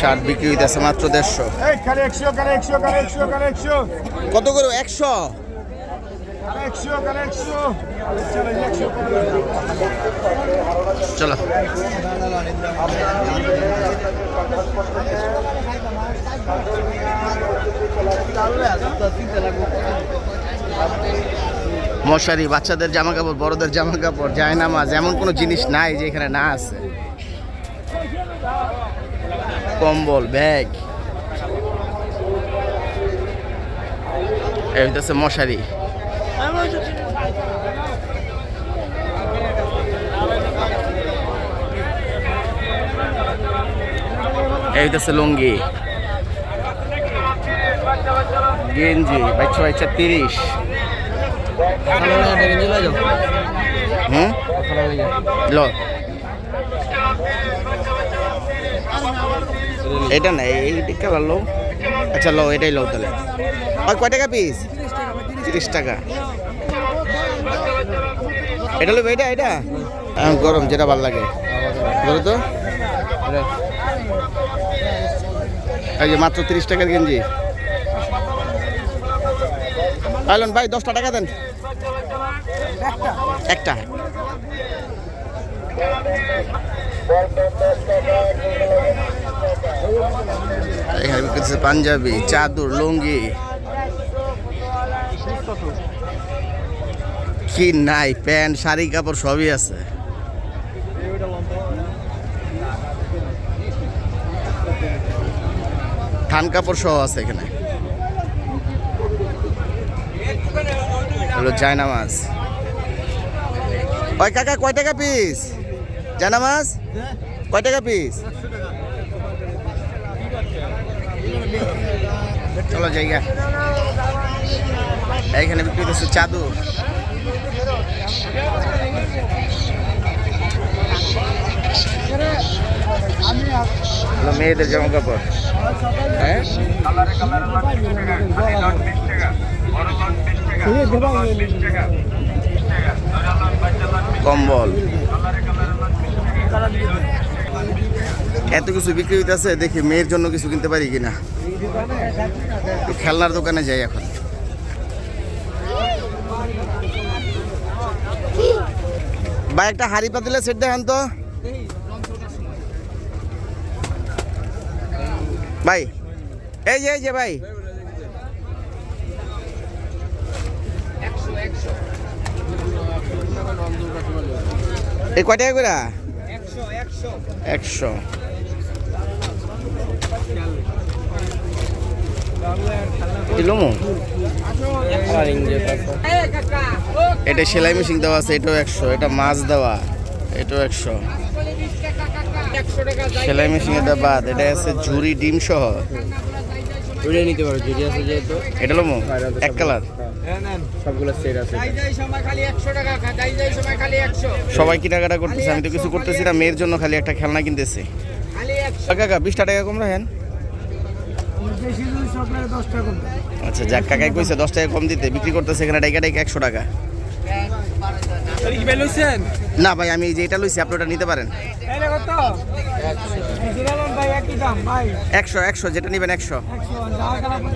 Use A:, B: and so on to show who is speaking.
A: Shirt বিক্রি হইতেছে মাত্র দেড়শো।
B: একশো কারে একশো কারে একশো কারে
A: কত করে? একশো?
B: একশো কারে একশো। চলো
A: মশারি বাচ্চাদের জামা কাপড় বড়দের জামা কাপড় জায়নামাজ এমন কোনো জিনিস নাই যে এখানে না আছে। কম্বল ব্যাগ। এই হইতেছে মশারি। এই হইতেছে লুঙ্গি। গেঞ্জি বাচ্চা বাচ্চা তিরিশ। হুম? লো। এটা না, এই কালার লো আচ্ছা লো এটাই লো তাহলে। ওই কয় টাকা পিস তিরিশ টাকা। এটা লো এটা এটা? গরম, যেটা ভালো লাগে। বলো তো। এই যে মাত্র তিরিশ টাকার গেঞ্জি। আইলন ভাই, দশটা টাকা দেন। একটা। এখানে বিক্রি পাঞ্জাবি, চাদর, লুঙ্গি। কি নাই, প্যান্ট, শাড়ি, কাপড় সবই আছে। থান কাপড় সহ আছে এখানে। হলো জায়নামাজ ওই কাকা, কয় টাকা পিস জানা মাছ? কয় টাকা পিস চলো জায়গা। এইখানে বিক্রি করছে চাদর। মেয়েদের জামা কাপড়। হ্যাঁ? কম্বল। এত কিছু বিক্রি হইতেছে, দেখি মেয়ের জন্য কিছু কিনতে পারি কিনা। খেলনার দোকানে যাই এখন। ভাই, একটা হাড়ি পাতিলে সেট দেখান তো। ভাই, এই যে এই যে ভাই। এই কয় টাকা করে একশো। এটা সেলাই মেশিন দেওয়া আছে, এটাও একশো। এটা মাছ দেওয়া, এটাও একশো। সেলাই মেশিন এটা বাদ এটা আছে ঝুড়ি, ডিম সহ।
C: ওইটাই নিতে পারো যদি আছে যেহেতু।
A: এটা লোমো এক কালার।
C: সবগুলো সেট আছে
A: সবাই কেনাকাটা করতেছে আমি তো কিছু করতেছি না মেয়ের জন্য খালি একটা খেলনা কিনতেছি। কাকা বিশটা টাকা কম রাখেন। আচ্ছা যাক কাকাই কইছে দশ টাকা কম দিতে বিক্রি করতেছে এখানে ডাইকা ডাইকা একশো টাকা। না ভাই আমি এই যে এটা লইছি আপনি ওটা নিতে পারেন। একশো। একশো যেটা নেবেন একশো।